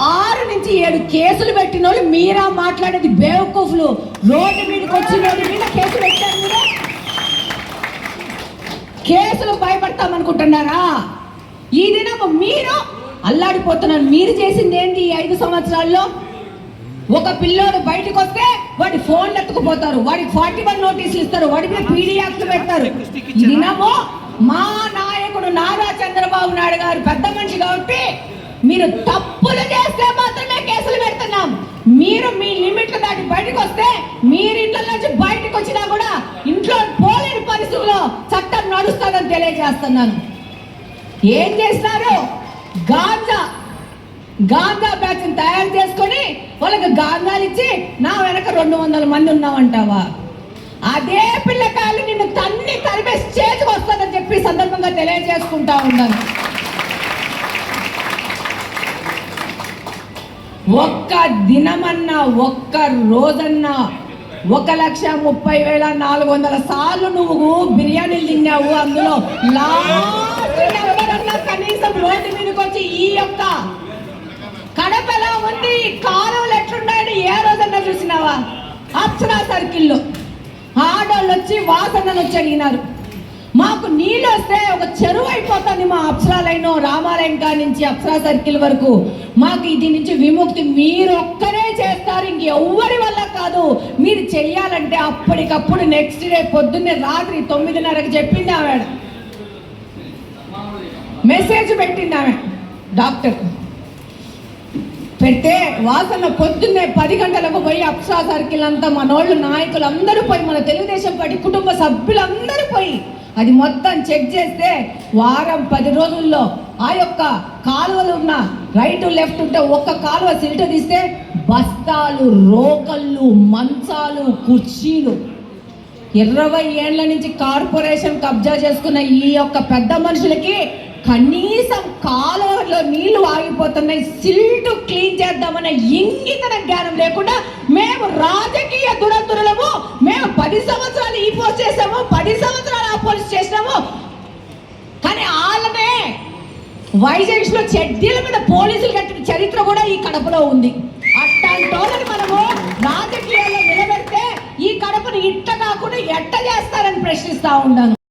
ఆరు నుంచి ఏడు కేసులు పెట్టిన వాళ్ళు మీరా మాట్లాడేది బేవకూఫ్లు. రోడ్డు మీదకి వచ్చిన రోడ్డు మీద కేసు పెట్టారు మీరు. కేసులు భయపడతామనుకుంటున్నారా? ఈ దినం మీరు అల్లాడిపోతున్నారు. మీరు చేసింది ఏంటి ఈ ఐదు సంవత్సరాల్లో? ఒక పిల్లోడు బయటకు వస్తే వాడి ఫోన్లు ఎత్తుకుపోతారు వాడికి ఫార్టీ వన్ నోటీసులు ఇస్తారు. వాడి మీద పీడీ యాక్ట్ పెడతారు. ఈ దినము మా నాయకుడు నారా చంద్రబాబు నాయుడు గారు పెద్ద మనిషి కాబట్టి మీరు తప్పు మీ లిమిట్లు దాటి బయటకు వస్తే మీరు ఇంట్లో నుంచి బయటకు వచ్చినా కూడా ఇంట్లో పోలేని పరిస్థితుల్లో చట్టం నడుస్తుందని తెలియజేస్తున్నాను. ఏం చేస్తారు గాంజా గాంజా బ్యాచ్ని తయారు చేసుకొని వాళ్ళకి గాంజాలు ఇచ్చి నా వెనక రెండు వందల మంది ఉన్నామంటావా? అదే పిల్లకాయలు నిన్ను తన్ని తరిమేసి చేతికి వస్తుందని చెప్పి సందర్భంగా తెలియజేసుకుంటా ఉన్నాను. ఒక్క దినమన్నా ఒక్క రోజన్నా ఒక లక్ష ముప్పై వేల నాలుగు వందల సార్లు నువ్వు బిర్యానీలు తిన్నావు అందులో. ఎవరన్నా కనీసం రోడ్డు మీదకి వచ్చి ఈ యొక్క కడప ఎలా ఉంది కాలువలు ఎట్లున్నాయని ఏ రోజన్నా చూసినావా? అప్సరా సర్కిల్లో. ఆడోళ్ళు వచ్చి వాసనలు వచ్చి అడిగినారు మాకు నీళ్ళు వస్తే ఒక చెరువు అయిపోతుంది మా అప్సరాలైన రామాలయం కాడి నుంచి అప్సరా సర్కిల్ వరకు. మాకు ఇది నుంచి విముక్తి మీరు ఒక్కరే చేస్తారు ఇంకెవ్వరి వల్ల కాదు. మీరు చెయ్యాలంటే అప్పటికప్పుడు నెక్స్ట్ డే పొద్దున్నే రాత్రి తొమ్మిదిన్నరకు చెప్పింది ఆవిడ. మెసేజ్ పెట్టింది ఆమె. డాక్టర్ పెడితే వాసన పొద్దున్నే పది గంటలకు పోయి అప్సరా సర్కిల్ అంతా మనోళ్ళు నాయకులు అందరూ పోయి మన తెలుగుదేశం పార్టీ కుటుంబ సభ్యులందరూ పోయి అది మొత్తం చెక్ చేస్తే వారం పది రోజుల్లో ఆ యొక్క కాలువలు ఉన్న రైట్ లెఫ్ట్ ఉంటే ఒక్క కాలువ సిల్ట్ తీస్తే బస్తాలు రోకళ్ళు మంచాలు కుర్చీలు. ఇరవై ఏళ్ళ నుంచి కార్పొరేషన్ కబ్జా చేసుకున్న ఈ యొక్క పెద్ద మనుషులకి కనీసం కాలువలో నీళ్ళు ఆగిపోతున్నాయి సిల్టు క్లీన్ చేద్దామనే ఇంగితన జ్ఞానం లేకుండా మేము రాజకీయ దురదురలము మేము పది సంవత్సరాలు ఈ పోస్ట్ చేసాము ఆ కానీ వాళ్ళనే వైజాగ్స్లో చెడ్డీల మీద పోలీసులు కట్టిన చరిత్ర కూడా ఈ కడపలో ఉంది. అట్లాంటి వాళ్ళని మనము రాజకీయాల్లో నిలబెడితే ఈ కడపను ఇట్ట కాకుండా ఎట్ట చేస్తారని ప్రశ్నిస్తా ఉన్నాను